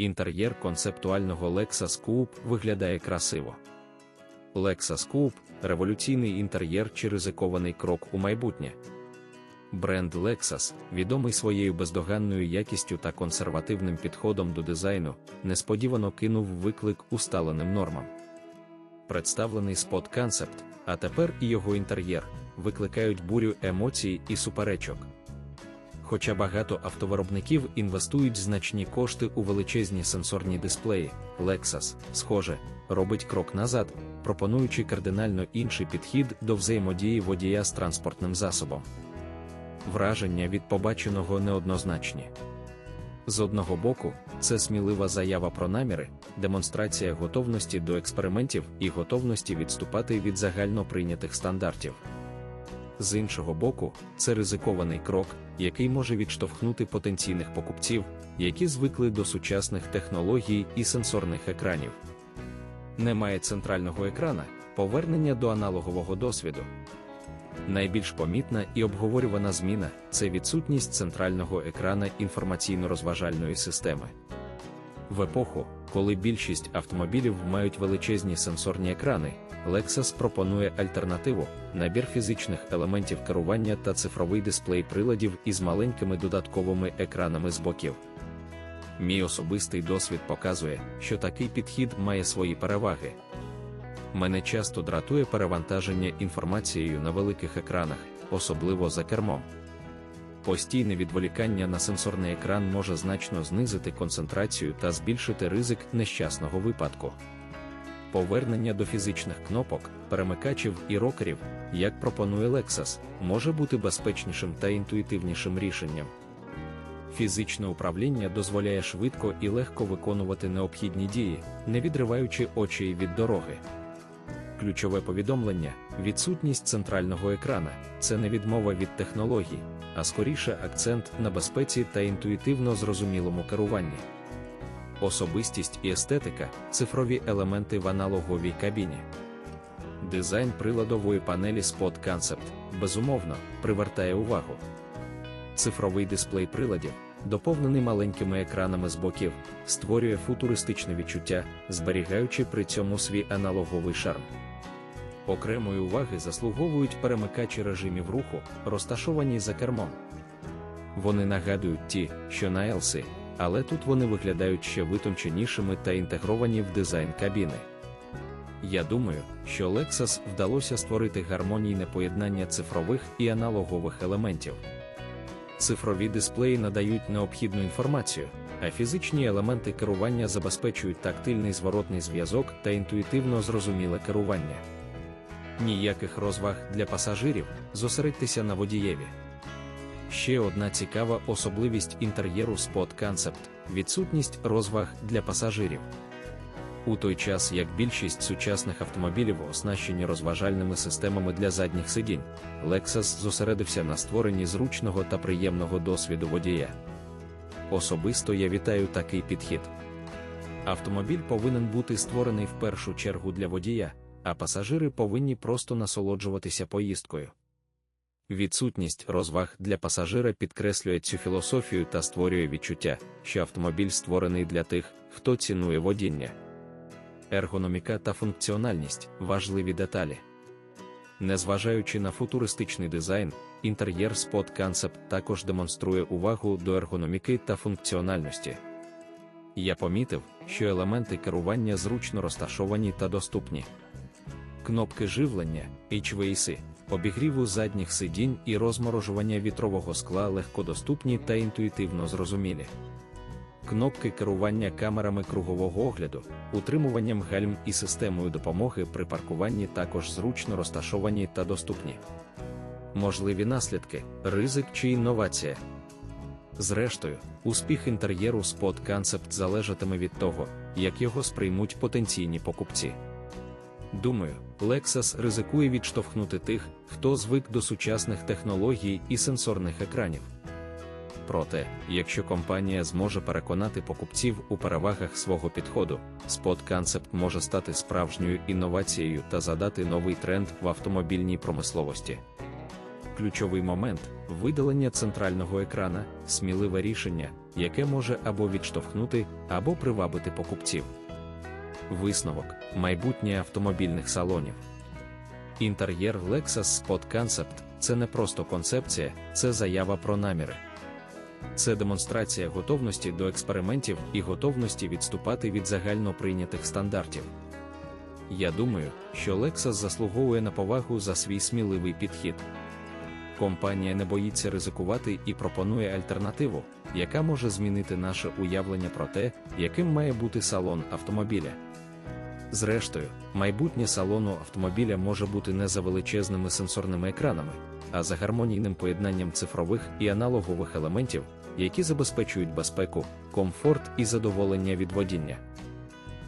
Інтер'єр концептуального Lexus Coupe виглядає красиво. Lexus Coupe – революційний інтер'єр чи ризикований крок у майбутнє. Бренд Lexus, відомий своєю бездоганною якістю та консервативним підходом до дизайну, несподівано кинув виклик усталеним нормам. Представлений спот концепт, а тепер і його інтер'єр, викликають бурю емоцій і суперечок. Хоча багато автовиробників інвестують значні кошти у величезні сенсорні дисплеї, Lexus, схоже, робить крок назад, пропонуючи кардинально інший підхід до взаємодії водія з транспортним засобом. Враження від побаченого неоднозначні. З одного боку, це смілива заява про наміри, демонстрація готовності до експериментів і готовності відступати від загально прийнятих стандартів. З іншого боку, це ризикований крок, який може відштовхнути потенційних покупців, які звикли до сучасних технологій і сенсорних екранів. Немає центрального екрана, повернення до аналогового досвіду. Найбільш помітна і обговорювана зміна це відсутність центрального екрана інформаційно-розважальної системи. В епоху, коли більшість автомобілів мають величезні сенсорні екрани, Lexus пропонує альтернативу, набір фізичних елементів керування та цифровий дисплей приладів із маленькими додатковими екранами з боків. Мій особистий досвід показує, що такий підхід має свої переваги. Мене часто дратує перевантаження інформацією на великих екранах, особливо за кермом. Постійне відволікання на сенсорний екран може значно знизити концентрацію та збільшити ризик нещасного випадку. Повернення до фізичних кнопок, перемикачів і рокерів, як пропонує Lexus, може бути безпечнішим та інтуїтивнішим рішенням. Фізичне управління дозволяє швидко і легко виконувати необхідні дії, не відриваючи очей від дороги. Ключове повідомлення, відсутність центрального екрана це не відмова від технологій, а скоріше акцент на безпеці та інтуїтивно зрозумілому керуванні. Особистість і естетика цифрові елементи в аналоговій кабіні. Дизайн приладової панелі Spot Concept, безумовно, привертає увагу. Цифровий дисплей приладів, доповнений маленькими екранами з боків, створює футуристичне відчуття, зберігаючи при цьому свій аналоговий шарм. Окремої уваги заслуговують перемикачі режимів руху, розташовані за кермом. Вони нагадують ті, що на Елсі, але тут вони виглядають ще витонченішими та інтегровані в дизайн кабіни. Я думаю, що Lexus вдалося створити гармонійне поєднання цифрових і аналогових елементів. Цифрові дисплеї надають необхідну інформацію, а фізичні елементи керування забезпечують тактильний зворотний зв'язок та інтуїтивно зрозуміле керування. Ніяких розваг для пасажирів, зосередьтеся на водієві. Ще одна цікава особливість інтер'єру Spot Concept – відсутність розваг для пасажирів. У той час як більшість сучасних автомобілів оснащені розважальними системами для задніх сидінь, Lexus зосередився на створенні зручного та приємного досвіду водія. Особисто я вітаю такий підхід. Автомобіль повинен бути створений в першу чергу для водія, а пасажири повинні просто насолоджуватися поїздкою. Відсутність розваг для пасажира підкреслює цю філософію та створює відчуття, що автомобіль створений для тих, хто цінує водіння. Ергономіка та функціональність важливі деталі. Незважаючи на футуристичний дизайн, інтер'єр Spot Concept також демонструє увагу до ергономіки та функціональності. Я помітив, що елементи керування зручно розташовані та доступні. Кнопки живлення, HVAC, обігріву задніх сидінь і розморожування вітрового скла легкодоступні та інтуїтивно зрозумілі. Кнопки керування камерами кругового огляду, утримуванням гальм і системою допомоги при паркуванні також зручно розташовані та доступні. Можливі наслідки, ризик чи інновація. Зрештою, успіх інтер'єру Spot Concept залежатиме від того, як його сприймуть потенційні покупці. Думаю, Lexus ризикує відштовхнути тих, хто звик до сучасних технологій і сенсорних екранів. Проте, якщо компанія зможе переконати покупців у перевагах свого підходу, Spot Concept може стати справжньою інновацією та задати новий тренд в автомобільній промисловості. Ключовий момент видалення центрального екрана, сміливе рішення, яке може або відштовхнути, або привабити покупців. Висновок майбутнє автомобільних салонів. Інтер'єр Lexus Spot Concept – це не просто концепція, це заява про наміри. Це демонстрація готовності до експериментів і готовності відступати від загально прийнятих стандартів. Я думаю, що Lexus заслуговує на повагу за свій сміливий підхід. Компанія не боїться ризикувати і пропонує альтернативу, яка може змінити наше уявлення про те, яким має бути салон автомобіля. Зрештою, майбутнє салону автомобіля може бути не за величезними сенсорними екранами, а за гармонійним поєднанням цифрових і аналогових елементів, які забезпечують безпеку, комфорт і задоволення від водіння.